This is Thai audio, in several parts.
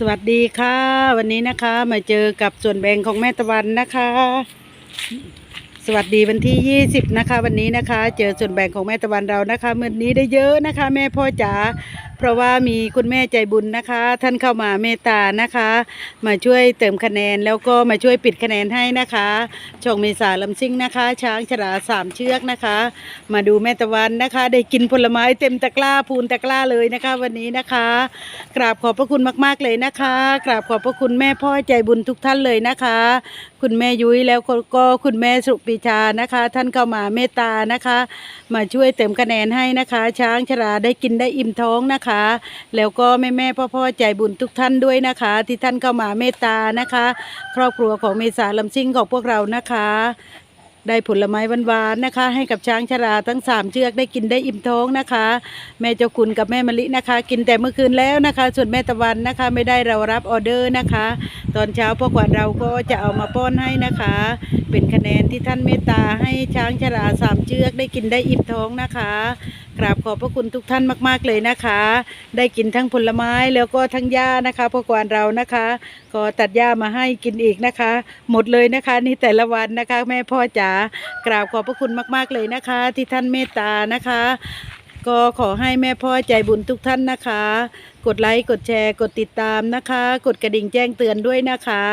สวัสดีค่ะ วันนี้นะคะมาเจอกับส่วนแบ่งของแม่ตะวันนะคะ สวัสดีวันที่ 20 นะคะ วันนี้นะคะ เจอส่วนแบ่งของแม่ตะวันเรานะคะเมื่อนี้ได้เยอะนะคะ แม่พ่อจ๋า เพราะว่ามีคุณแม่ใจบุญนะคะ ท่านเข้ามาเมตานะคะ มาช่วยเติมคะแนนแล้วก็มาช่วยปิดคะแนนให้นะคะชงเมษาลำซิ่งนะคะ ช้างฉลาสามเชือกนะคะ มาดูแม่ตะวันนะคะ ได้กินผลไม้เต็มตะกร้าพูนตะกร้าเลยนะคะ วันนี้นะคะ กราบขอบพระคุณมาก ๆเลยนะคะ กราบขอบพระคุณแม่พ่อใจบุญทุกท่านเลยนะคะ คุณแม่ยุ้ยแล้วก็คุณแม่สุปีชานะคะ ท่านเข้ามาเมตานะคะ มาช่วยเติมคะแนนให้นะคะ ช้างชราได้กินได้อิ่มท้องนะคะแล้วก็แม่แม่พ่อพ่อใจบุญทุกท่านด้วยนะคะ ที่ท่านเข้ามาเมตตานะคะ ครอบครัวของเมษาลำซิ่งของพวกเรานะคะ ได้ผลไม้หวานๆนะคะ ให้กับช้างชราทั้งสามเชือกได้กินได้อิ่มท้องนะคะ แม่เจ้าคุณกับแม่มะลินะคะ กินแต่เมื่อคืนแล้วนะคะ ส่วนแม่ตะวันนะคะ ไม่ได้เรารับออเดอร์นะคะ ตอนเช้าพวกวันเราก็จะเอามาป้อนให้นะคะ เป็นคะแนนที่ท่านเมตตาให้ช้างชราสามเชือกได้กินได้อิ่มท้องนะคะ กราบขอบพระคุณทุกท่านมาก ๆ เลยนะคะ ได้กินทั้งผลไม้แล้วก็ทั้งหญ้านะคะพวกวานเรานะคะ ก็ตัดหญ้ามาให้กินอีกนะคะ หมดเลยนะคะ นี่แต่ละวันนะคะ แม่พ่อจ๋ากราบขอบพระคุณมาก ๆ เลยนะคะ ที่ท่านเมตตานะคะ ก็ขอให้แม่พ่อใจบุญทุกท่านนะคะ กดไลค์กดแชร์ กดติดตามนะคะ กดกระดิ่งแจ้งเตือนด้วยนะคะ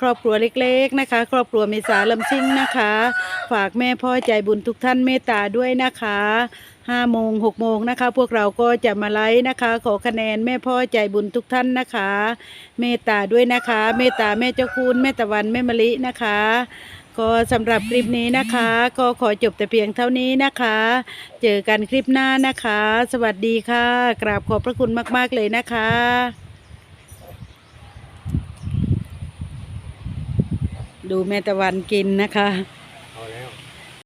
ครอบครัวเล็กๆนะคะ ครอบครัวเมษาลำซิ่งนะคะ ฝากแม่พ่อใจบุญทุกท่านเมตตาด้วยนะคะห้าโมงหกโมงนะคะ พวกเราก็จะมาไลฟ์นะคะ ขอคะแนนแม่พ่อใจบุญทุกท่านนะคะ เมตตาด้วยนะคะ เมตตาแม่เจ้าคุณแม่ตะวันแม่มะลินะคะ ก็สำหรับคลิปนี้นะคะ ก็ขอจบแต่เพียงเท่านี้นะคะ เจอกันคลิปหน้านะคะ สวัสดีค่ะ กราบขอบพระคุณมาก ๆ เลยนะคะดูแม่ตะวันกินนะคะ